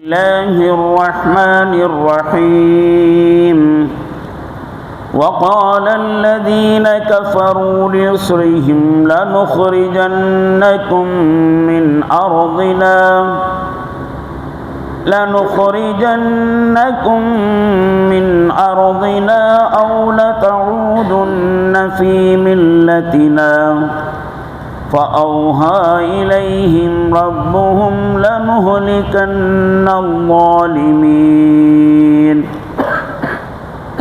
الله الرحمن الرحيم. وقال الذين كفروا لرسلهم لنخرجنكم من أرضنا لنخرجنكم من أرضنا أو لتعودن في ملتنا. فأوهى إليهم ربهم لنهلكن الظالمين.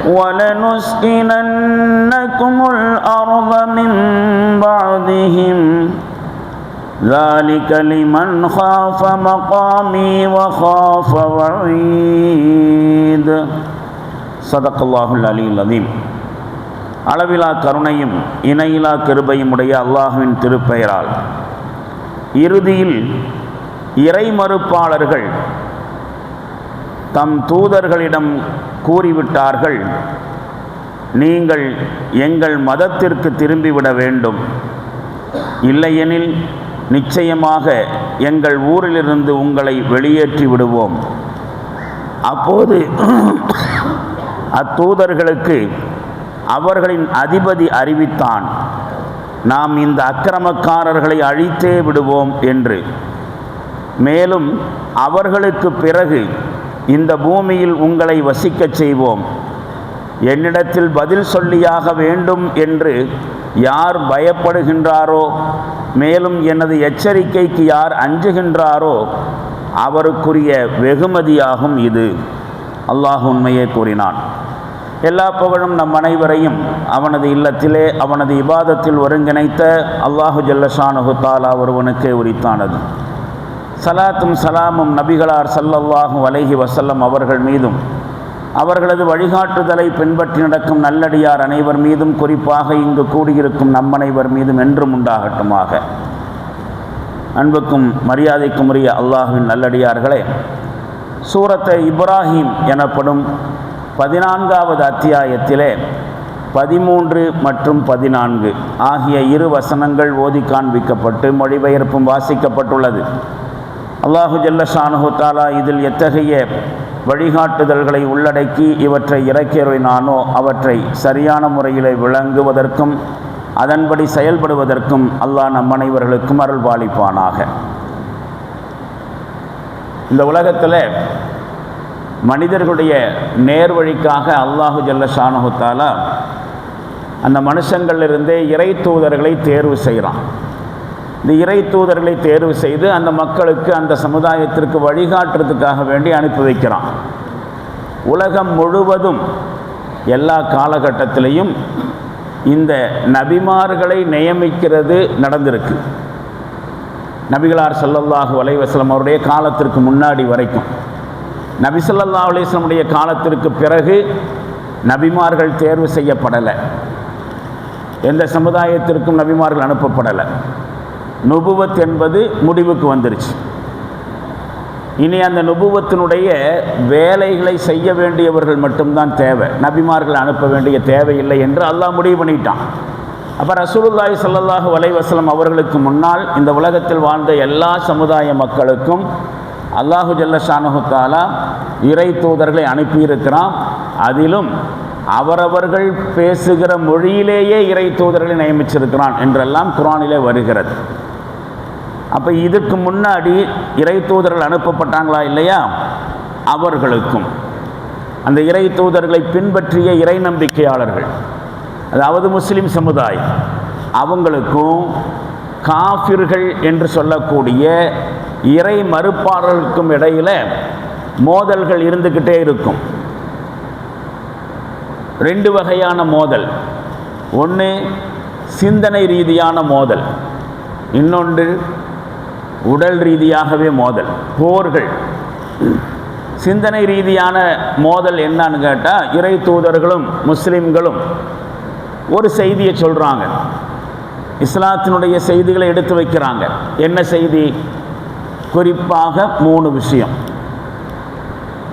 ولنسكننكم الأرض من بعدهم. ذلك لمن خاف مقامي وخاف وعيد. صدق الله العلي العظيم. அளவிலா கருணையும் இணையிலா கிருபையும் உடைய அல்லாஹுவின் திருப்பெயரால். இறுதியில் இறை மறுப்பாளர்கள் தம் தூதர்களிடம் கூறிவிட்டார்கள் நீங்கள் எங்கள் மதத்திற்கு திரும்பிவிட வேண்டும். இல்லையெனில் நிச்சயமாக எங்கள் ஊரிலிருந்து உங்களை வெளியேற்றி விடுவோம். அப்போது அத்தூதர்களுக்கு அவர்களின் அதிபதி அறிவித்தான். நாம் இந்த அக்கிரமக்காரர்களை அழித்தே விடுவோம் என்று. மேலும் அவர்களுக்கு பிறகு இந்த பூமியில் உங்களை வசிக்கச் செய்வோம். என்னிடத்தில் பதில் சொல்லியாக வேண்டும் என்று யார் பயப்படுகின்றாரோ மேலும் எனது எச்சரிக்கைக்கு யார் அஞ்சுகின்றாரோ அவருக்குரிய வெகுமதியாகும் இது. அல்லாஹ் உண்மையே கூறினான். எல்லா புகழும் நம் அனைவரையும் அவனது இல்லத்திலே அவனது இபாதத்தில் ஒருங்கிணைத்த அல்லாஹு ஜல்லஷானுஹு தாலா ஒருவனுக்கே உரித்தானது. சலாத்தும் சலாமும் நபிகளார் சல்லல்லாஹும் வலைஹி வசல்லம் அவர்கள் மீதும் அவர்களது வழிகாட்டுதலை பின்பற்றி நடக்கும் நல்லடியார் அனைவர் மீதும் குறிப்பாக இங்கு கூடியிருக்கும் நம்மனைவர் மீதும் என்றும் உண்டாகட்டுமாக. அன்புக்கும் மரியாதைக்கும் உரிய அல்லாஹுவின் நல்லடியார்களே சூரத்தை இப்ராஹிம் எனப்படும் பதினான்காவது அத்தியாயத்திலே பதிமூன்று மற்றும் பதினான்கு ஆகிய இரு வசனங்கள் ஓதி காண்பிக்கப்பட்டு மொழிபெயர்ப்பும் வாசிக்கப்பட்டுள்ளது. அல்லாஹு ஜல்லஷானு தாலா இதில் எத்தகைய வழிகாட்டுதல்களை உள்ளடக்கி இவற்றை இறக்கியறினானோ அவற்றை சரியான முறையில் விளங்குவதற்கும் அதன்படி செயல்படுவதற்கும் அல்லாஹ் நம் அனைவர்களுக்கும் அருள்பாலிப்பானாக இந்த உலகத்தில் மனிதர்களுடைய நேர்வழிக்காக அல்லாஹு ஜல்ல ஷானுத்தாலா அந்த மனுஷங்களிலிருந்தே இறை தூதர்களை தேர்வு செய்கிறான். இந்த இறை தூதர்களை தேர்வு செய்து அந்த மக்களுக்கு அந்த சமுதாயத்திற்கு வழிகாட்டுறதுக்காக வேண்டி அனுப்பி வைக்கிறான். உலகம் முழுவதும் எல்லா காலகட்டத்திலையும் இந்த நபிமார்களை நியமிக்கிறது நடந்திருக்கு. நபிகளார் சல்லல்லாஹு வலைவசலம் அவருடைய காலத்திற்கு முன்னாடி வரைக்கும். நபிசல்லா அலிஸ்லமுடைய காலத்திற்கு பிறகு நபிமார்கள் தேர்வு செய்யப்படலை. எந்த சமுதாயத்திற்கும் நபிமார்கள் அனுப்பப்படலை. நுபுவத் என்பது முடிவுக்கு வந்துருச்சு. இனி அந்த நுபுவத்தினுடைய வேலைகளை செய்ய வேண்டியவர்கள் மட்டும்தான் தேவை. நபிமார்கள் அனுப்ப வேண்டிய தேவையில்லை என்று அல்லாஹ் முடிவு பண்ணிட்டான். அப்போ ரசூலுல்லாய் சல்லாஹு வலைவசலம் அவர்களுக்கு முன்னால் இந்த உலகத்தில் வாழ்ந்த எல்லா சமுதாய மக்களுக்கும் அல்லாஹு ஜல்லஷானுத்தாலா இறை தூதர்களை அனுப்பியிருக்கிறான். அதிலும் அவரவர்கள் பேசுகிற மொழியிலேயே இறை தூதர்களை நியமிச்சிருக்கிறான் என்றெல்லாம் குரானிலே வருகிறது. அப்போ இதுக்கு முன்னாடி இறை தூதர்கள் அனுப்பப்பட்டாங்களா இல்லையா? அவர்களுக்கும். அந்த இறை தூதர்களை பின்பற்றிய இறை நம்பிக்கையாளர்கள் அதாவது முஸ்லீம் சமுதாயம் அவங்களுக்கும் காஃபிர்கள் என்று சொல்லக்கூடிய இறை மறுப்பாளர்களுக்கும் இடையில் மோதல்கள் இருந்துக்கிட்டே இருக்கும். ரெண்டு வகையான மோதல். ஒன்று சிந்தனை ரீதியான மோதல். இன்னொன்று உடல் ரீதியாகவே மோதல் போர்கள். சிந்தனை ரீதியான மோதல் என்னன்னு கேட்டால் இறை தூதர்களும் முஸ்லீம்களும் ஒரு செய்தியை சொல்கிறாங்க இஸ்லாத்தினுடைய செய்திகளை எடுத்து வைக்கிறாங்க. என்ன செய்தி? குறிப்பாக மூணு விஷயம்.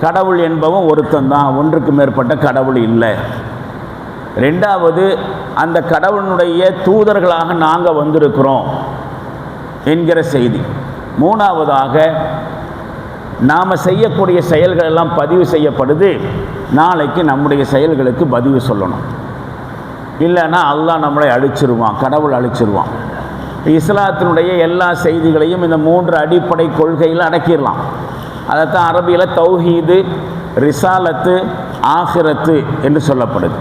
கடவுள் என்பவன் ஒருத்தன் தான் ஒன்றுக்கு மேற்பட்ட கடவுள் இல்லை. ரெண்டாவது அந்த கடவுளுடைய தூதர்களாக நாங்கள் வந்திருக்கிறோம் என்கிற செய்தி. மூணாவதாக நாம் செய்யக்கூடிய செயல்கள் எல்லாம் பதிவு செய்யப்படுது நாளைக்கு நம்முடைய செயல்களுக்கு பதிவு சொல்லணும். இல்லைன்னா அல்லாஹ் நம்மளை அழிச்சிருவான் கடவுள் அழிச்சிருவான். இஸ்லாத்தினுடைய எல்லா செய்திகளையும் இந்த மூன்று அடிப்படை கொள்கையில் அடக்கிடலாம். அதைத்தான் அரபியில் தௌஹீது ரிசாலத்து ஆஹிரத்து என்று சொல்லப்படுது.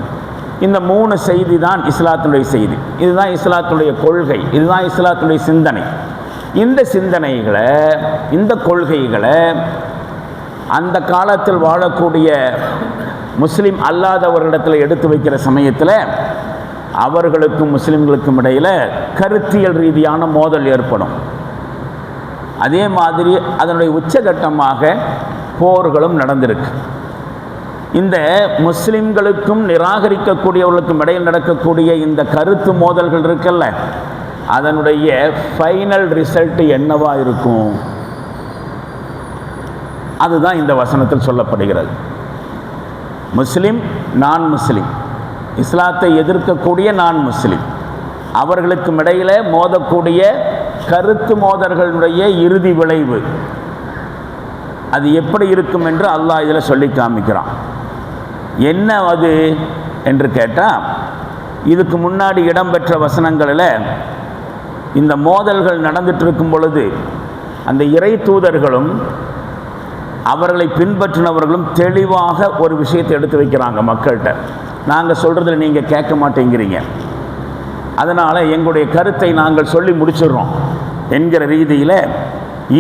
இந்த மூணு செய்தி தான் இஸ்லாத்தினுடைய செய்தி. இதுதான் இஸ்லாத்தினுடைய கொள்கை. இதுதான் இஸ்லாத்தினுடைய சிந்தனை. இந்த சிந்தனைகளை இந்த கொள்கைகளை அந்த காலத்தில் வாழக்கூடிய முஸ்லீம் அல்லாதவரிடத்தில் எடுத்து வைக்கிற சமயத்தில் அவர்களுக்கும் முஸ்லீம்களுக்கும் இடையில் கருத்தியல் ரீதியான மோதல் ஏற்படும். அதே மாதிரி அதனுடைய உச்சகட்டமாக போர்களும் நடந்திருக்கு. இந்த முஸ்லிம்களுக்கும் நிராகரிக்கக்கூடியவர்களுக்கும் இடையில் நடக்கக்கூடிய இந்த கருத்து மோதல்கள் இருக்குல்ல அதனுடைய ஃபைனல் ரிசல்ட் என்னவா இருக்கும்? அதுதான் இந்த வசனத்தில் சொல்லப்படுகிறது. முஸ்லிம் நான் முஸ்லிம் இஸ்லாத்தை எதிர்க்கக்கூடிய நான் முஸ்லீம். அவர்களுக்கும் இடையில மோதக்கூடிய கருத்து மோதல்களுடைய இறுதி விளைவு. அது எப்படி இருக்கும் என்று அல்லாஹ் இதில் சொல்லி காமிக்கிறான். என்ன அது என்று கேட்டால் இதுக்கு முன்னாடி இடம்பெற்ற வசனங்களில் இந்த மோதல்கள் நடந்துட்டு இருக்கும் பொழுது அந்த இறை தூதர்களும் அவர்களை பின்பற்றினவர்களும் தெளிவாக ஒரு விஷயத்தை எடுத்து வைக்கிறாங்க மக்கள்கிட்ட. நாங்கள் சொல்கிறதுல நீங்கள் கேட்க மாட்டேங்கிறீங்க. அதனால் எங்களுடைய கருத்தை நாங்கள் சொல்லி முடிச்சிடுறோம். என்கிற ரீதியில்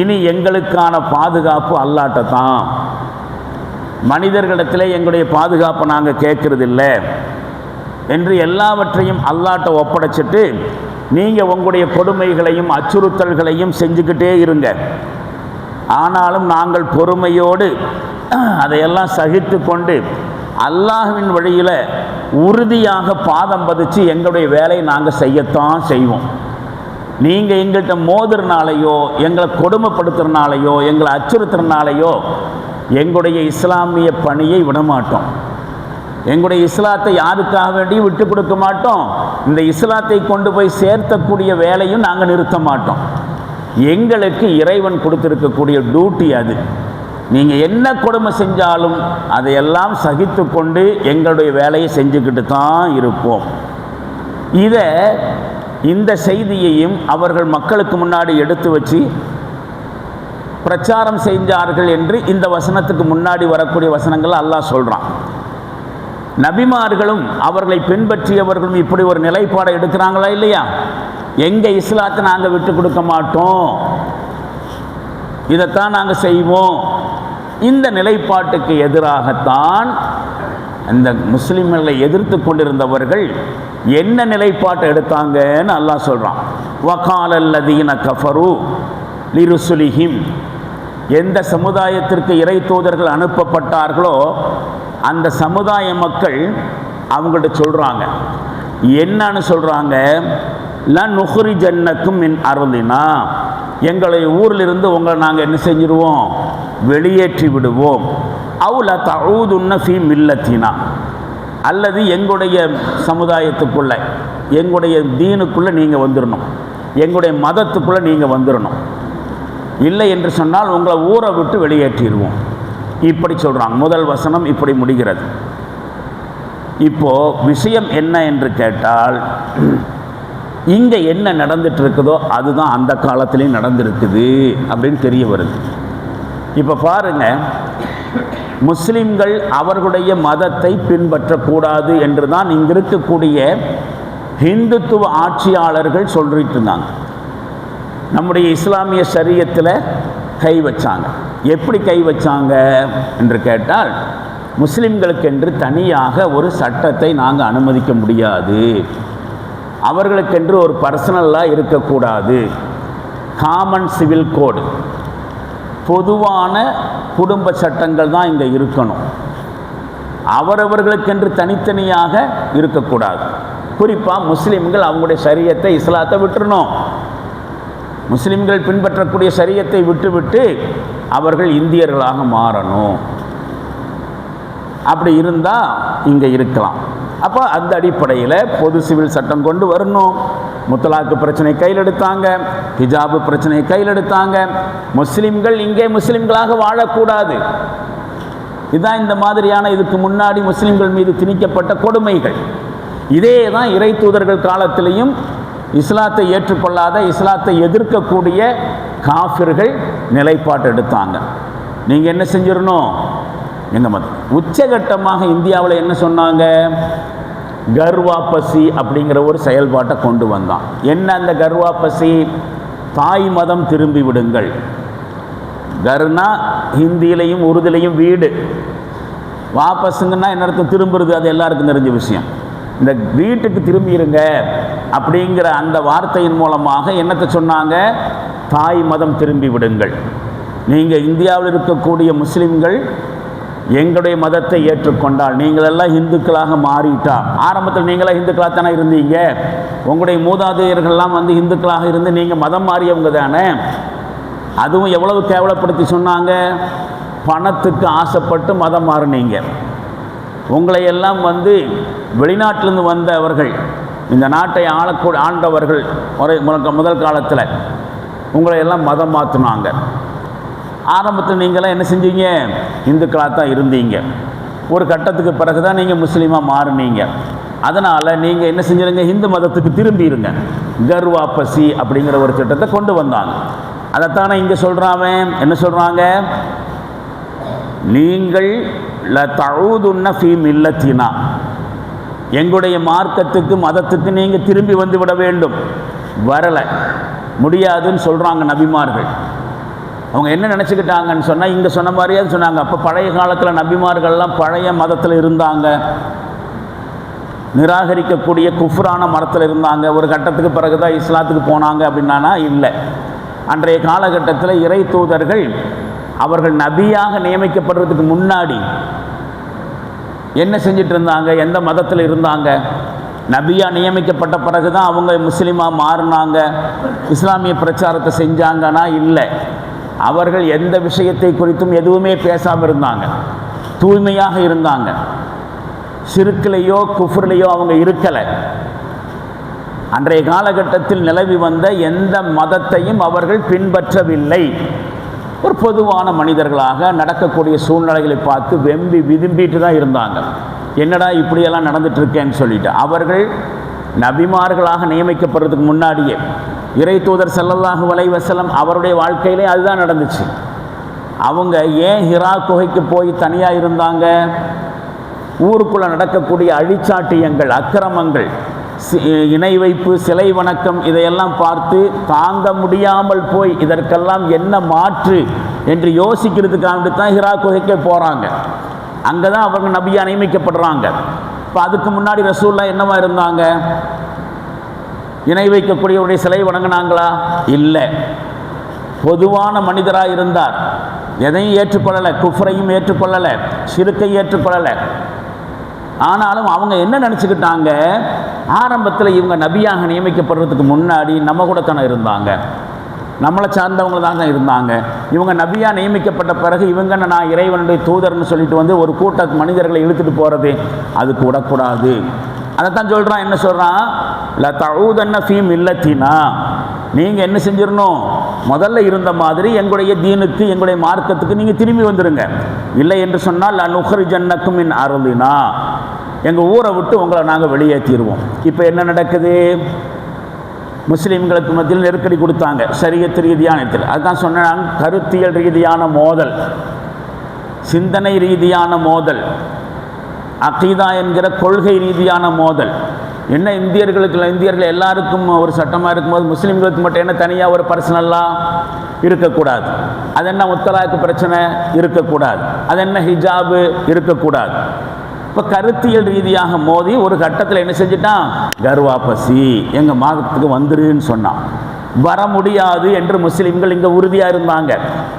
இனி எங்களுக்கான பாதுகாப்பு அல்லாட்ட தான். மனிதர்களிடத்தில் எங்களுடைய பாதுகாப்பை நாங்கள் கேட்கறதில்ல. என்று எல்லாவற்றையும் அல்லாட்ட ஒப்படைச்சிட்டு நீங்கள் உங்களுடைய கொடுமைகளையும் அச்சுறுத்தல்களையும் செஞ்சுக்கிட்டே இருங்க. ஆனாலும் நாங்கள் பொறுமையோடு அதையெல்லாம் சகித்து கொண்டு அல்லாஹ்வின் வழியில் உறுதியாக பாதம் பதிச்சு எங்களுடைய வேலையை நாங்கள் செய்யத்தான் செய்வோம். நீங்கள் எங்கள்கிட்ட மோதுறனாலையோ எங்களை கொடுமைப்படுத்துறனாலையோ எங்களை அச்சுறுத்துறனாலையோ எங்களுடைய இஸ்லாமிய பணியை விடமாட்டோம். எங்களுடைய இஸ்லாத்தை யாருக்காக வேண்டியும் விட்டு கொடுக்க மாட்டோம். இந்த இஸ்லாத்தை கொண்டு போய் சேர்த்தக்கூடிய வேலையும் நாங்கள் நிறுத்த மாட்டோம். எங்களுக்கு இறைவன் கொடுத்துருக்கக்கூடிய டியூட்டி அது. நீங்கள் என்ன கொடுமை செஞ்சாலும் அதையெல்லாம் சகித்து கொண்டு எங்களுடைய வேலையை செஞ்சுக்கிட்டு தான் இருப்போம். இதை இந்த செய்தியையும் அவர்கள் மக்களுக்கு முன்னாடி எடுத்து வச்சு பிரச்சாரம் செஞ்சார்கள் என்று இந்த வசனத்துக்கு முன்னாடி வரக்கூடிய வசனங்கள் அல்லாஹ் சொல்கிறான் நபிமார்களும் அவர்களை பின்பற்றியவர்களும் இப்படி ஒரு நிலைப்பாடை எடுக்கிறாங்களா இல்லையா? எங்கள் இஸ்லாத்தை நாங்கள் விட்டு கொடுக்க மாட்டோம். இதைத்தான் நாங்கள் செய்வோம். இந்த நிலைப்பாட்டுக்கு எதிராகத்தான் இந்த முஸ்லீம்களை எதிர்த்து கொண்டிருந்தவர்கள் என்ன நிலைப்பாட்டை எடுத்தாங்கன்னு அல்லாஹ் சொல்கிறான் வகாலல்லதீன கஃபரு லிருசுலிஹிம். எந்த சமுதாயத்திற்கு இறை தூதர்கள் அனுப்பப்பட்டார்களோ அந்த சமுதாய மக்கள் அவங்கள்ட்ட சொல்கிறாங்க என்னன்னு சொல்கிறாங்க ல நுகுரி ஜன்னக்கும் என் அருளினா. எங்களை ஊரிலிருந்து உங்களை நாங்கள் என்ன செஞ்சிருவோம்? வெளியேற்றி விடுவோம். அவுல தழுதுன்ன ஃபி மில்லத்தினா. அல்லது எங்களுடைய சமுதாயத்துக்குள்ளே எங்களுடைய தீனுக்குள்ளே நீங்கள் வந்துடணும் எங்களுடைய மதத்துக்குள்ளே நீங்கள் வந்துடணும் இல்லை என்று சொன்னால் உங்களை ஊரை விட்டு வெளியேற்றிடுவோம். இப்படி சொல்கிறாங்க முதல் வசனம் இப்படி முடிகிறது. இப்போது விஷயம் என்ன என்று கேட்டால் இங்கே என்ன நடந்துட்டு இருக்குதோ அதுதான் அந்த காலத்திலையும் நடந்திருக்குது அப்படின்னு தெரிய வருது. இப்போ பாருங்க முஸ்லிம்கள் அவர்களுடைய மதத்தை பின்பற்றக்கூடாது என்று தான் இங்கே இருக்கக்கூடிய ஹிந்துத்துவ ஆட்சியாளர்கள் சொல்லிட்டு இருந்தாங்க. நம்முடைய இஸ்லாமிய சரியத்தில் கை வச்சாங்க. எப்படி கை வச்சாங்க என்று கேட்டால் முஸ்லிம்களுக்கென்று தனியாக ஒரு சட்டத்தை நாங்கள் அனுமதிக்க முடியாது. அவர்களுக்கென்று ஒரு பர்சனலாக இருக்கக்கூடாது. காமன் சிவில் கோடு பொதுவான குடும்ப சட்டங்கள் தான் இங்கே இருக்கணும். அவரவர்களுக்கென்று தனித்தனியாக இருக்கக்கூடாது. குறிப்பாக முஸ்லீம்கள் அவங்களுடைய சரியத்தை இஸ்லாத்தை விட்டுறணும். முஸ்லீம்கள் பின்பற்றக்கூடிய சரியத்தை விட்டுவிட்டு அவர்கள் இந்தியர்களாக மாறணும். அப்படி இருந்தால் இங்கே இருக்கலாம். அப்போ அந்த அடிப்படையில் பொது சிவில் சட்டம் கொண்டு வரணும். முத்தலாக்கு பிரச்சனை கையில் எடுத்தாங்க. ஹிஜாபு பிரச்சனையை கையில் எடுத்தாங்க. முஸ்லீம்கள் இங்கே முஸ்லீம்களாக வாழக்கூடாது. இதுதான் இந்த மாதிரியான இதுக்கு முன்னாடி முஸ்லீம்கள் மீது திணிக்கப்பட்ட கொடுமைகள். இதே தான் இறை தூதர்கள் காலத்திலையும் இஸ்லாத்தை ஏற்றுக்கொள்ளாத இஸ்லாத்தை எதிர்க்கக்கூடிய காஃபிர்கள் நிலைப்பாட்டு எடுத்தாங்க. நீங்கள் என்ன செஞ்சிடணும்? இந்த மதம் உச்சகட்டமாக இந்தியாவில் என்ன சொன்னாங்க? கர்வாப்பசி அப்படிங்கிற ஒரு செயல்பாட்டை கொண்டு வந்தான். என்ன அந்த கர்வாப்பசி தாய் மதம் திரும்பி விடுங்கள். கர்னா ஹிந்தியிலையும் உருதுலையும் வீடு. வாபஸுங்கன்னா என்ன அர்த்தம்? திரும்புறது அது எல்லாருக்கும் தெரிஞ்ச விஷயம். இந்த வீட்டுக்கு திரும்பிடுங்க அப்படிங்கிற அந்த வார்த்தையின் மூலமாக என்னத்தை சொன்னாங்க? தாய் மதம் திரும்பி விடுங்கள். நீங்கள் இந்தியாவில் இருக்கக்கூடிய முஸ்லீம்கள் எங்களுடைய மதத்தை ஏற்றுக்கொண்டால் நீங்களெல்லாம் இந்துக்களாக மாறிட்டா? ஆரம்பத்தில் நீங்களாம் இந்துக்களாக தானே இருந்தீங்க? உங்களுடைய மூதாதையர்கள்லாம் வந்து இந்துக்களாக இருந்து நீங்கள் மதம் மாறியவங்க தானே? அதுவும் எவ்வளவு கேவலப்படுத்தி சொன்னாங்க? பணத்துக்கு ஆசைப்பட்டு மதம் மாறினீங்க. உங்களை எல்லாம் வந்து வெளிநாட்டிலிருந்து வந்தவர்கள் இந்த நாட்டை ஆளக்கூட ஆண்டவர்கள் முறை முதல் காலத்தில் உங்களை எல்லாம் மதம் மாற்றினாங்க ஆரம்பத்தில் நீங்களாம் என்ன செஞ்சீங்க? இந்துக்களாக தான் இருந்தீங்க. ஒரு கட்டத்துக்கு பிறகு தான் நீங்கள் முஸ்லீமாக மாறினீங்க. அதனால் நீங்கள் என்ன செஞ்சிருங்க? இந்து மதத்துக்கு திரும்பிடுங்க கர்வாப்பசி அப்படிங்கிற ஒரு திட்டத்தை கொண்டு வந்தாங்க. அதைத்தானே இங்கே சொல்கிறாவன் என்ன சொல்கிறாங்க நீங்கள் ல தழுதுன்ன ஃபீ மில்லத்தினா. எங்களுடைய மார்க்கத்துக்கு மதத்துக்கு நீங்கள் திரும்பி வந்து விட வேண்டும். வரலை. முடியாதுன்னு சொல்கிறாங்க நபிமார்கள். அவங்க என்ன நினச்சிக்கிட்டாங்கன்னு சொன்னால் இங்கே சொன்ன மாதிரியே சொன்னாங்க. அப்போ பழைய காலத்தில் நபிமார்கள்லாம் பழைய மதத்தில் இருந்தாங்க. நிராகரிக்கக்கூடிய குஃப்ரான மரத்தில் இருந்தாங்க. ஒரு கட்டத்துக்கு பிறகு தான் இஸ்லாத்துக்கு போனாங்க அப்படின்னா இல்லை. அன்றைய காலகட்டத்தில் இறை தூதர்கள் அவர்கள் நபியாக நியமிக்கப்படுறதுக்கு முன்னாடி என்ன செஞ்சிட்டு இருந்தாங்க? எந்த மதத்தில் இருந்தாங்க? நபியாக நியமிக்கப்பட்ட பிறகு தான் அவங்க முஸ்லீமாக மாறினாங்க. இஸ்லாமிய பிரச்சாரத்தை செஞ்சாங்கன்னா இல்லை. அவர்கள் எந்த விஷயத்தை குறித்தும் எதுவுமே பேசாமல் இருந்தாங்க. தூய்மையாக இருந்தாங்க. சிறுக்கிலையோ குஃப்ரிலையோ அவங்க இருக்கலை. அன்றைய காலகட்டத்தில் நிலவி வந்த எந்த மதத்தையும் அவர்கள் பின்பற்றவில்லை. ஒரு பொதுவான மனிதர்களாக நடக்கக்கூடிய சூழ்நிலைகளை பார்த்து வெம்பி விரும்பிட்டு தான் இருந்தாங்க. என்னடா இப்படியெல்லாம் நடந்துட்டு இருக்கேன்னு சொல்லிட்டு. அவர்கள் நபிமார்களாக நியமிக்கப்படுறதுக்கு முன்னாடியே இறை தூதர் செல்லல்லாஹு வலைவசலம் அவருடைய வாழ்க்கையிலே அதுதான் நடந்துச்சு. அவங்க ஏன் ஹிரா குகைக்கு போய் தனியாக இருந்தாங்க? ஊருக்குள்ளே நடக்கக்கூடிய அழிச்சாட்டியங்கள் அக்கிரமங்கள் சி- இணை வைப்பு சிலை வணக்கம் இதையெல்லாம் பார்த்து தாங்க முடியாமல் போய் இதற்கெல்லாம் என்ன மாற்று என்று யோசிக்கிறதுக்காக தான் ஹிரா குகைக்கே போகிறாங்க அங்கே தான் அவங்க நபியாக நியமிக்கப்படுறாங்க. இப்போ அதுக்கு முன்னாடி ரசூல்லாம் என்னவா இருந்தாங்க? இணை வைக்கக்கூடியவருடைய சிலை வணங்கினாங்களா? இல்லை. பொதுவான மனிதராக இருந்தார். எதையும் ஏற்றுக்கொள்ளலை குஃப்ரையும் ஏற்றுக்கொள்ளலை சிறுக்கை ஏற்றுக்கொள்ளலை. ஆனாலும் அவங்க என்ன நினச்சிக்கிட்டாங்க? ஆரம்பத்தில் இவங்க நபியாக நியமிக்கப்படுறதுக்கு முன்னாடி நம்ம கூட தானே இருந்தாங்க. நம்மளை சார்ந்தவங்க தாங்க இருந்தாங்க. இவங்க நபியாக நியமிக்கப்பட்ட பிறகு இவங்க நான் இறைவனுடைய தூதர்னு சொல்லிட்டு வந்து ஒரு கூட்ட மனிதர்களை இழுத்துட்டு போகிறது அது கூடக்கூடாது. அதைத்தான் சொல்கிறான் என்ன சொல்கிறான் ல தழுதன்ன ஃபீம் இல்லத்தினா நீங்கள் என்ன செஞ்சிடணும் முதல்ல இருந்த மாதிரி எங்களுடைய தீனுக்கு எங்களுடைய மார்க்கத்துக்கு நீங்கள் திரும்பி வந்துடுங்க இல்லை என்று சொன்னால் நுகர் ஜன்னக்கும் என் அருளினா. எங்கள் ஊரை விட்டு உங்களை நாங்கள் வெளியேற்றிடுவோம் இப்போ என்ன நடக்குது? முஸ்லீம்களுக்கு மத்தியில் நெருக்கடி கொடுத்தாங்க. சரியத்து ரீதியான இடத்தில் அதுதான் சொன்னேன் கருத்தியல் ரீதியான மோதல். சிந்தனை ரீதியான மோதல். அகீதா என்கிற கொள்கை ரீதியான மோதல். என்ன இந்தியர்களுக்கு இந்தியர்கள் எல்லாருக்கும் ஒரு சட்டமாக இருக்கும்போது முஸ்லீம்களுக்கு மட்டும் என்ன தனியாக ஒரு பர்சனலாக இருக்கக்கூடாது. அது என்ன முத்தலாக்கு பிரச்சனை? இருக்கக்கூடாது. அது என்ன ஹிஜாபு? இருக்கக்கூடாது. இப்போ கருத்தியல் ரீதியாக மோதி ஒரு கட்டத்தில் என்ன செஞ்சிட்டான்? கர்வாப்பசி எங்கள் மாதத்துக்கு வந்துருன்னு சொன்னான். வர முடியாது என்று முஸ்லீம்கள் இங்கே உறுதியாக இருந்தாங்க.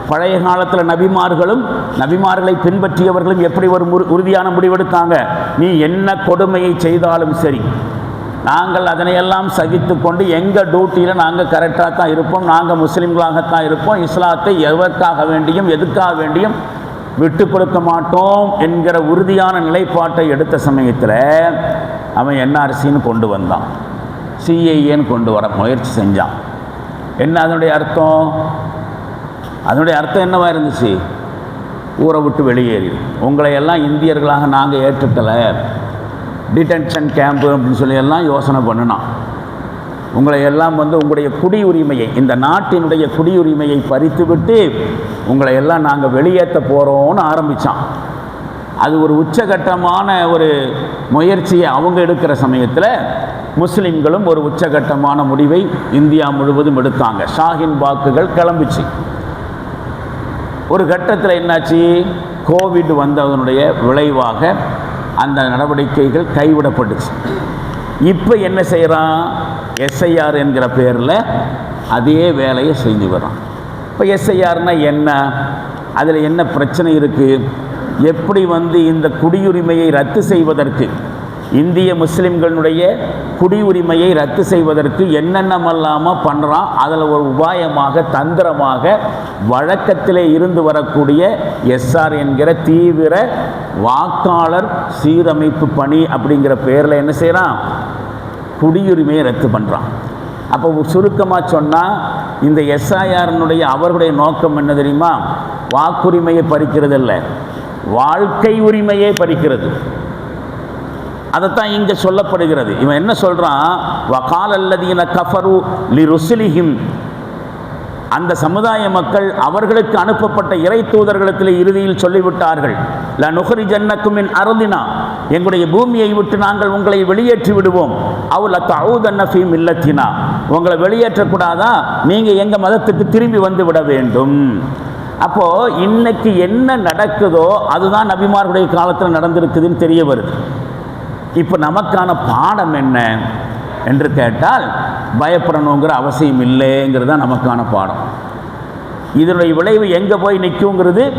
பழைய காலத்தில் நபிமார்களும் நபிமார்களை பின்பற்றியவர்களும் எப்படி ஒரு உறுதியான முடிவெடுத்தாங்க? நீ என்ன கொடுமையை செய்தாலும் சரி. நாங்கள் அதனையெல்லாம் சகித்து கொண்டு எங்கள் டியூட்டியில் நாங்கள் கரெக்டாக தான் இருப்போம் நாங்கள் முஸ்லீம்களாகத்தான் இருப்போம் இஸ்லாத்தை எதற்காக வேண்டியும் எதுக்காக வேண்டியும் விட்டு கொடுக்க மாட்டோம் என்கிற உறுதியான நிலைப்பாட்டை எடுத்த சமயத்தில் அவன் என்ஆர்சின்னு கொண்டு வந்தான். சிஐஏன்னு கொண்டு வர முயற்சி செஞ்சான். என்ன அதனுடைய அர்த்தம்? அதனுடைய அர்த்தம் என்னவா இருந்துச்சு? ஊரை விட்டு வெளியேறி. உங்களை எல்லாம் இந்தியர்களாக நாங்கள் ஏற்றுக்கலை. டிடென்ஷன் கேம்ப் அப்படின்னு சொல்லி எல்லாம் யோசனை பண்ணினான். உங்களை எல்லாம் வந்து உங்களுடைய குடியுரிமையை இந்த நாட்டினுடைய குடியுரிமையை பறித்துவிட்டு உங்களை எல்லாம் நாங்கள் வெளியேற்ற போகிறோம்னு ஆரம்பித்தான் அது ஒரு உச்சகட்டமான ஒரு முயற்சியை அவங்க எடுக்கிற சமயத்தில் முஸ்லிம்களும் ஒரு உச்சகட்டமான முடிவை இந்தியா முழுவதும் எடுத்தாங்க. ஷாஹின் வாக்குகள் கிளம்பிச்சு. ஒரு கட்டத்தில் என்னாச்சு? கோவிட் வந்ததனுடைய விளைவாக அந்த நடவடிக்கைகள் கைவிடப்பட்டுச்சு. இப்போ என்ன செய்கிறான் எஸ்ஐஆர் என்கிற பேரில் அதே வேலையை செஞ்சு வர்றான். இப்போ எஸ்ஐஆர்னா என்ன? அதில் என்ன பிரச்சனை இருக்குது எப்படி வந்து இந்த குடியுரிமையை ரத்து செய்வதற்கு இந்திய முஸ்லிம்களுடைய குடியுரிமையை ரத்து செய்வதற்கு என்னென்னமல்லாமல் பண்ணுறான் அதில் ஒரு உபாயமாக தந்திரமாக வழக்கத்திலே இருந்து வரக்கூடிய எஸ்ஆர் என்கிற தீவிர வாக்காளர் சீரமைப்பு பணி அப்படிங்கிற பேரில் என்ன செய்கிறான் குடியுரிமையை ரத்து பண்ணுறான் அப்போ சுருக்கமாக சொன்னால் இந்த எஸ்ஐஆர்னுடைய அவர்களுடைய நோக்கம் என்ன தெரியுமா? வாக்குரிமையை பறிக்கிறது இல்லை வாழ்க்கை உரிமையை பறிக்கிறது. அதைத்தான் இங்கே சொல்லப்படுகிறது. இவன் என்ன சொல்கிறான் வகால் அல்லதீன கஃபரு லி ருசிலிஹிம் அந்த சமுதாய மக்கள் அவர்களுக்கு அனுப்பப்பட்ட இறை தூதர்களுக்கு இறுதியில் சொல்லிவிட்டார்கள். ல நுகரி ஜன்னக்குமின் அருந்தினா எங்களுடைய பூமியை விட்டு நாங்கள் உங்களை வெளியேற்றி விடுவோம். அவுல தவுதன்னஃபி இல்லத்தினா உங்களை வெளியேற்றக்கூடாதா? நீங்கள் எங்கள் மதத்துக்கு திரும்பி வந்து விட வேண்டும். அப்போது இன்னைக்கு என்ன நடக்குதோ அதுதான் நபிமார்களுடைய காலத்தில் நடந்திருக்குதுன்னு தெரிய வருது. இப்போ நமக்கான பாடம் என்ன என்று கேட்டால் பயப்படணுங்கிற அவசியம் இல்லைங்கிறது தான் நமக்கான பாடம். இதனுடைய விளைவு எங்கே போய் நிற்குங்கிறது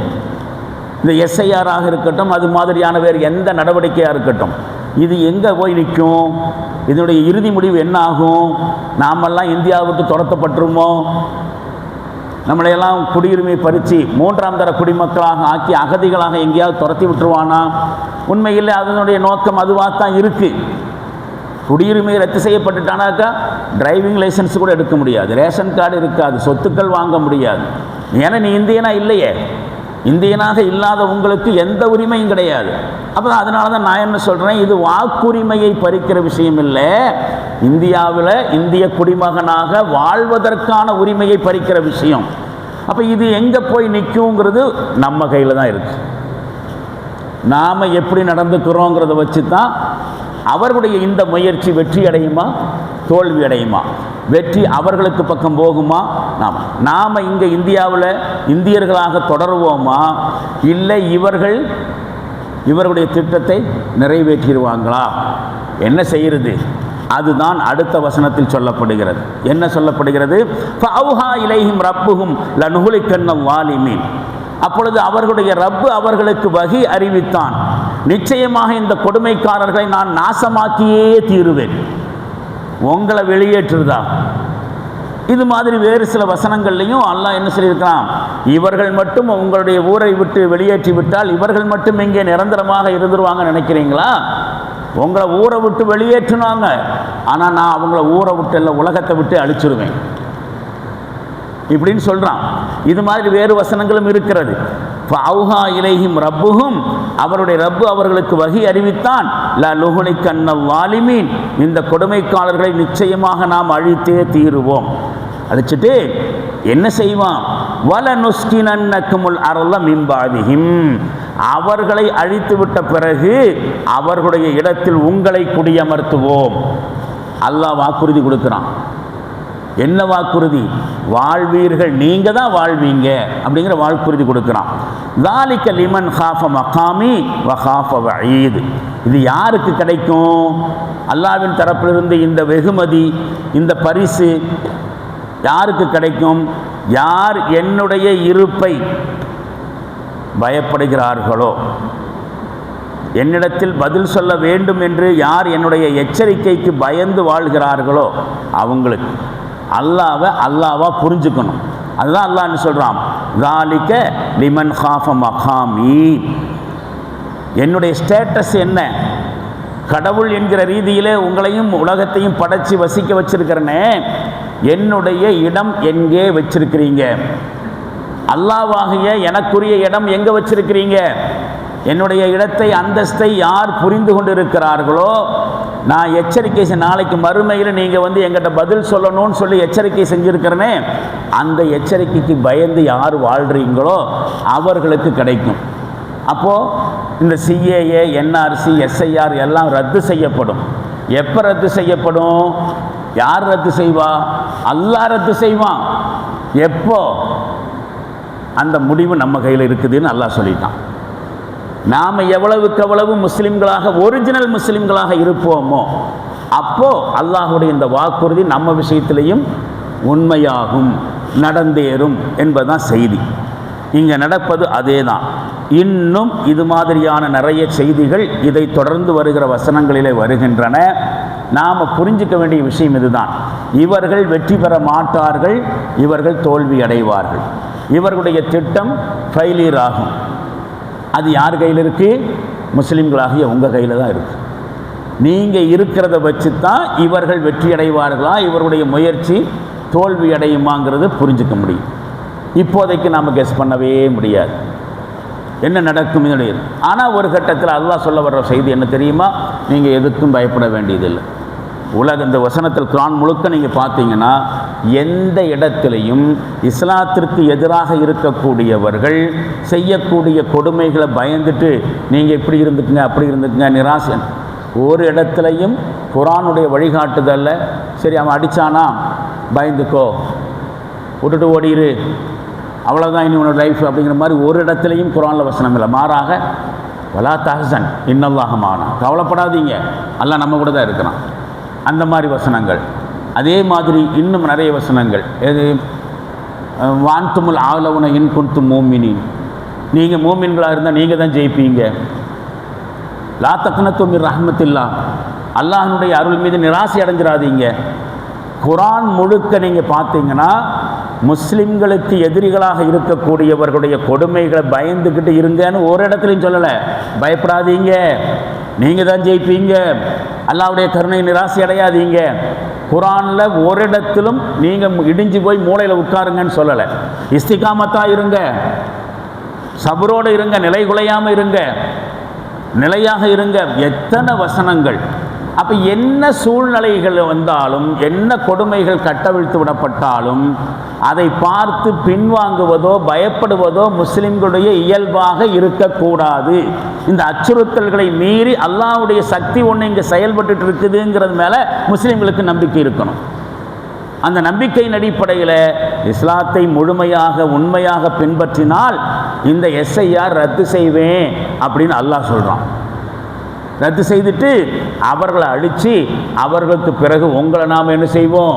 இந்த எஸ்ஐஆராக இருக்கட்டும் அது மாதிரியான வேறு எந்த நடவடிக்கையாக இருக்கட்டும் இது எங்கே போய் நிற்கும் இதனுடைய இறுதி முடிவு என்ன ஆகும் நாமெல்லாம் இந்தியாவுக்கு துரத்தப்பட்டுருமோ நம்மளையெல்லாம் குடியுரிமை பறித்து மூன்றாம் தர குடிமக்களாக ஆக்கி அகதிகளாக எங்கேயாவது துரத்தி விட்டுருவானா? உண்மையில் அதனுடைய நோக்கம் அதுவாக தான் இருக்குது குடியுரிமை ரத்து செய்யப்பட்டுட்டானாக்கா டிரைவிங் லைசன்ஸ் கூட எடுக்க முடியாது. ரேஷன் கார்டு இருக்காது. சொத்துக்கள் வாங்க முடியாது. ஏன்னா நீ இந்தியனா இல்லையே? இந்தியனாக இல்லாத உங்களுக்கு எந்த உரிமையும் கிடையாது. அப்போ அதனால தான் நான் என்ன சொல்கிறேன் இது வாக்குரிமையை பறிக்கிற விஷயம் இல்லை. இந்தியாவில் இந்திய குடிமகனாக வாழ்வதற்கான உரிமையை பறிக்கிற விஷயம். அப்போ இது எங்கே போய் நிற்குங்கிறது நம்ம கையில் தான் இருக்குது நாம் எப்படி நடந்துக்கிறோங்கிறத வச்சு தான் அவர்களுடைய இந்த முயற்சி வெற்றி அடையுமா? தோல்வி அடையுமா? வெற்றி அவர்களுக்கு பக்கம் போகுமா? நாம் நாம் இங்கே இந்தியாவில் இந்தியர்களாக தொடருவோமா? இல்லை இவர்கள் இவருடைய திட்டத்தை நிறைவேற்றிடுவாங்களா? என்ன செய்கிறது? அதுதான் அடுத்த வசனத்தில் சொல்லப்படுகிறது. என்ன சொல்லப்படுகிறது? ஃபவுஹா இலையும் ரப்புகும் லனுகுலிக்கண்ணம் வாலிமீன் அப்பொழுது அவர்களுடைய ரப்பு அவர்களுக்கு வகி அறிவித்தான். நிச்சயமாக இந்த கொடுமைக்காரர்களை நான் நாசமாக்கியே தீருவேன். உங்களை வெளியேற்றுதா இது மாதிரி வேறு சில வசனங்கள்லையும் அல்லாஹ் என்ன சொல்லியிருக்கலாம் இவர்கள் மட்டும் உங்களுடைய ஊரை விட்டு வெளியேற்றி விட்டால் இவர்கள் மட்டும் இங்கே நிரந்தரமாக இருந்துருவாங்கன்னு நினைக்கிறீங்களா? உங்களை ஊரை விட்டு வெளியேற்றினாங்க. ஆனால் நான் அவங்கள ஊரை விட்டு இல்லை உலகத்தை விட்டு அழிச்சிருவேன். இப்படின்னு சொல்கிறான் இது மாதிரி வேறு வசனங்களும் இருக்கிறது. அவுஹா இலையும் ரப்புகும் அவருடைய ரப்பு அவர்களுக்கு வகி அறிவித்தான். ல லுகுனை கண்ண வாலிமீன் இந்த கொடுமைக்காரர்களை நிச்சயமாக நாம் அழித்தே தீருவோம். அழிச்சிட்டு என்ன செய்வான்? வல நுஸ்கினன்னக்குமுல் அருள மின்பாதிஹிம் அவர்களை அழித்து விட்ட பிறகு அவர்களுடைய இடத்தில் உங்களை குடியமர்த்துவோம். அல்லாஹ் வாக்குறுதி கொடுக்குறான். என்ன வாக்குறுதி? வாழ்வீர்கள் நீங்கள் தான் வாழ்வீங்க. அப்படிங்கிற வாக்குறுதி கொடுக்குறான். தாலிக்க லிமன் ஹாஃப மகாமி வஹாஃப வயீத் இது யாருக்கு கிடைக்கும்? அல்லாவின் தரப்பிலிருந்து இந்த வெகுமதி இந்த பரிசு யாருக்கு கிடைக்கும்? யார் என்னுடைய இருப்பை பயப்படுகிறார்களோ என்னிடத்தில் பதில் சொல்ல வேண்டும் என்று யார் என்னுடைய எச்சரிக்கைக்கு பயந்து வாழ்கிறார்களோ அவங்களுக்கு. அல்லாவை அல்லாவாக புரிஞ்சுக்கணும். அதுதான் அல்லான்னு சொல்கிறான் தாலிக்க லிமன் ஹாஃப மகாமி என்னுடைய ஸ்டேட்டஸ் என்ன? கடவுள் என்கிற ரீதியிலே உங்களையும் உலகத்தையும் படைச்சி வசிக்க வச்சிருக்கிறனே என்னுடைய இடம் எங்கே வச்சிருக்கிறீங்க? அல்லாவாகிய எனக்குரிய இடம் எங்கே வச்சிருக்கிறீங்க? என்னுடைய இடத்தை அந்தஸ்தை யார் புரிந்து கொண்டிருக்கிறார்களோ நான் எச்சரிக்கை நாளைக்கு மறுமையில் நீங்கள் வந்து எங்கிட்ட பதில் சொல்லணும்னு சொல்லி எச்சரிக்கை செஞ்சுருக்கிறனே அந்த எச்சரிக்கைக்கு பயந்து யார் வாழ்கிறீங்களோ அவர்களுக்கு கிடைக்கும். அப்போது இந்த சிஏஏ என்ஆர்சி எஸ்ஐஆர் எல்லாம் ரத்து செய்யப்படும். எப்போ ரத்து செய்யப்படும்? யார் ரத்து செய்வா? அல்லா ரத்து செய்வான். எப்போ? அந்த முடிவு நம்ம கையில் இருக்குதுன்னு அல்லாஹ் சொல்லிட்டான். நாம் எவ்வளவுக்கு எவ்வளவு முஸ்லீம்களாக ஒரிஜினல் முஸ்லீம்களாக இருப்போமோ அப்போது அல்லாஹுடைய இந்த வாக்குறுதி நம்ம விஷயத்திலையும் உண்மையாகும் நடந்தேறும் என்பதுதான் செய்தி. இங்கே நடப்பது அதே தான் இன்னும் இது மாதிரியான நிறைய செய்திகள் இதை தொடர்ந்து வருகிற வசனங்களிலே வருகின்றன. நாம் புரிஞ்சிக்க வேண்டிய விஷயம் இதுதான். இவர்கள் வெற்றி பெற மாட்டார்கள் இவர்கள் தோல்வி அடைவார்கள். இவர்களுடைய திட்டம் ஃபெயிலியர் ஆகும். அது யார் கையில் இருக்குது முஸ்லீம்களாகிய உங்கள் கையில் தான் இருக்குது நீங்கள் இருக்கிறத வச்சு தான் இவர்கள் வெற்றி அடைவார்களா இவருடைய முயற்சி தோல்வி அடையுமாங்கிறது புரிஞ்சுக்க முடியும். இப்போதைக்கு நாம் கெஸ் பண்ணவே முடியாது. என்ன நடக்கும் என்னுடைய ஆனால் ஒரு கட்டத்தில் அல்லாஹ் சொல்ல வர்ற செய்தி என்ன தெரியுமா? நீங்கள் எதுக்கும் பயப்பட வேண்டியதில்லை. உலக இந்த வசனத்தில் குரான் முழுக்க நீங்கள் பார்த்தீங்கன்னா எந்த இடத்திலையும் இஸ்லாத்திற்கு எதிராக இருக்கக்கூடியவர்கள் செய்யக்கூடிய கொடுமைகளை பயந்துட்டு நீங்கள் இப்படி இருந்துக்குங்க அப்படி இருந்துக்குங்க நிராசன் ஒரு இடத்துலையும் குரானுடைய வழிகாட்டுதல்ல. சரி அவன் அடித்தானா பயந்துக்கோ. விட்டுட்டு ஓடிரு. அவ்வளோதான் இனி உன்னோட லைஃப் அப்படிங்கிற மாதிரி ஒரு இடத்துலையும் குரானில் வசனம் இல்லை. மாறாக வலா தஹசன் இன்னல்லாகமான கவலைப்படாதீங்க. எல்லாம் நம்ம கூட தான் இருக்கிறான். அந்த மாதிரி வசனங்கள். அதே மாதிரி இன்னும் நிறைய வசனங்கள். எது? வான்துமுல் ஆலவுன இன் குன்து மோமினி நீங்கள் மூமின்களாக இருந்தால் நீங்கள் தான் ஜெயிப்பீங்க. லா தக்குனத்தும் ரஹமத்தில்லா. அல்லாஹனுடைய அருள் மீது நிராசை அடைஞ்சிடாதீங்க குரான் முழுக்க நீங்கள் பார்த்தீங்கன்னா முஸ்லிம்களுக்கு எதிரிகளாக இருக்கக்கூடியவர்களுடைய கொடுமைகளை பயந்துக்கிட்டு இருங்கன்னு ஒரு இடத்துலையும் சொல்லலை. பயப்படாதீங்க. நீங்கள் தான் ஜெயிப்பீங்க. அல்லாவுடைய கருணை நிராசி அடையாதீங்க. குரானில் ஒரு இடத்திலும் நீங்கள் இடிஞ்சு போய் மூளையில் உட்காருங்கன்னு சொல்லலை. இஸ்திகாமத்தாக இருங்க. சபரோடு இருங்க நிலை குலையாமல் இருங்க. நிலையாக இருங்க. எத்தனை வசனங்கள்? அப்போ என்ன சூழ்நிலைகள் வந்தாலும் என்ன கொடுமைகள் கட்டவிழ்த்து விடப்பட்டாலும் அதை பார்த்து பின்வாங்குவதோ பயப்படுவதோ முஸ்லிம்களுடைய இயல்பாக இருக்கக்கூடாது. இந்த அச்சுறுத்தல்களை மீறி அல்லாவுடைய சக்தி ஒன்று இங்கே செயல்பட்டு இருக்குதுங்கிறது மேலே முஸ்லீம்களுக்கு நம்பிக்கை இருக்கணும். அந்த நம்பிக்கையின் அடிப்படையில் இஸ்லாத்தை முழுமையாக உண்மையாக பின்பற்றினால் இந்த எஸ்ஐஆர் ரத்து செய்வேன் அப்படின்னு அல்லாஹ் சொல்கிறான் ரத்து செய்துட்டு அவர்களை அழித்து அவர்களுக்கு பிறகு உங்களை நாம் என்ன செய்வோம்?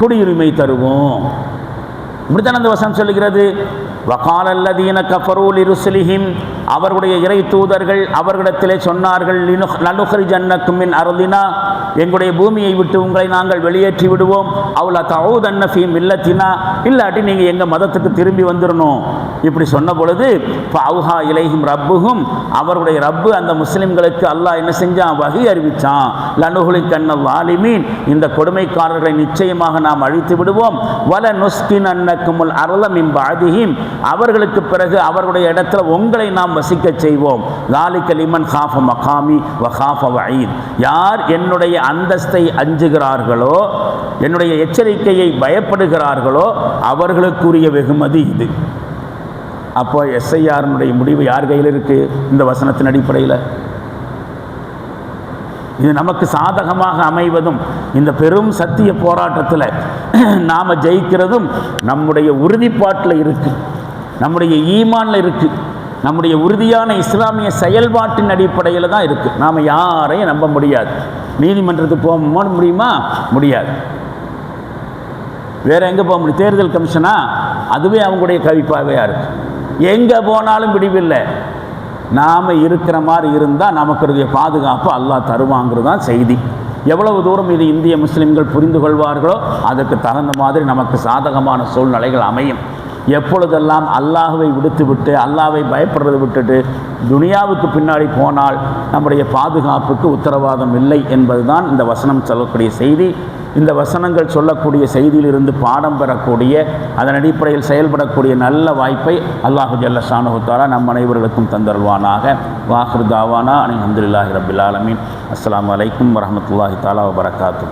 குடியுரிமை தருவோம். இப்படித்தான் அந்த வசனம் சொல்லுகிறது? வகாலல்லதீன கஃபரூல் இருசுலிஹிம் அவருடைய இறை தூதர்கள் அவர்களிடத்திலே சொன்னார்கள் நலுஹரி ஜன்னக்குமின் அருளினா எங்களுடைய பூமியை விட்டு உங்களை நாங்கள் வெளியேற்றி விடுவோம். அவ்வளோ தவுதன்ன ஃபீம் இல்லத்தினா இல்லாட்டி நீங்கள் எங்கள் மதத்துக்கு திரும்பி வந்துடணும் இப்படி சொன்ன பொழுது அவுஹா இலைஹிம் ரப்புகும் அவருடைய ரப்பு அந்த முஸ்லிம்களுக்கு அல்லாஹ் என்ன செஞ்சான்? வகை அறிவிச்சான். லனுகுலி கண்ண வாலிமீன் இந்த கொடுமைக்காரர்களை நிச்சயமாக நாம் அழித்து விடுவோம். வல நுஸ்கின் அன்னக்குமுல் அருளமின் பாதியும் அவர்களுக்கு பிறகு அவர்களுடைய இடத்துல உங்களை நாம் வசிக்க செய்வோம். லாலிக்க லிமன் ஹாஃப மகாமி வ ஹாஃப வயீத் யார் என்னுடைய அந்தஸ்தை அஞ்சுகிறார்களோ என்னுடைய எச்சரிக்கையை பயப்படுகிறார்களோ அவர்களுக்குரிய வெகுமதி இது. அப்போ எஸ்ஐஆர்னுடைய முடிவு யார் கையில் இருக்குது இந்த வசனத்தின் அடிப்படையில். இது நமக்கு சாதகமாக அமைவதும் இந்த பெரும் சத்திய போராட்டத்தில் நாம் ஜெயிக்கிறதும் நம்முடைய உறுதிப்பாட்டில் இருக்குது நம்முடைய ஈமானில் இருக்குது நம்முடைய உறுதியான இஸ்லாமிய செயல்பாட்டின் அடிப்படையில் தான் இருக்குது நாம் யாரையும் நம்ப முடியாது. நீதிமன்றத்துக்கு போக முடியுமா? முடியாது. வேற எங்கே போக முடியும்? தேர்தல் கமிஷனா? அதுவே அவங்களுடைய கவிப்பாவையாக இருக்குது எங்கே போனாலும் விடிவில்லை நாம் இருக்கிற மாதிரி இருந்தால் நமக்குடைய பாதுகாப்பு அல்லாஹ் தருவாங்கிறது தான் செய்தி. எவ்வளவு தூரம் இது இந்திய முஸ்லிம்கள் புரிந்து கொள்வார்களோ அதுக்கு தகுந்த மாதிரி நமக்கு சாதகமான சூழ்நிலைகள் அமையும். எப்பொழுதெல்லாம் அல்லாஹுவை விடுத்துவிட்டு அல்லாவை பயப்படுறது விட்டுட்டு துனியாவுக்கு பின்னாடி போனால் நம்முடைய பாதுகாப்புக்கு உத்தரவாதம் இல்லை என்பதுதான் இந்த வசனம் சொல்லக்கூடிய செய்தி. இந்த வசனங்கள் சொல்லக்கூடிய செய்தியிலிருந்து பாடம் பெறக்கூடிய அதன் அடிப்படையில் செயல்படக்கூடிய நல்ல வாய்ப்பை அல்லாஹு ஜல்ல ஷானுத்தாலா நம் அனைவர்களுக்கும் தந்தருவானாக வாஹர் தாவானா அனி அஹமதுல்லாஹி ரபில் ஆலமீன். அஸ்லாம் வலைக்கம் வரமத்துல்லாஹி தாலா வபரகாத்து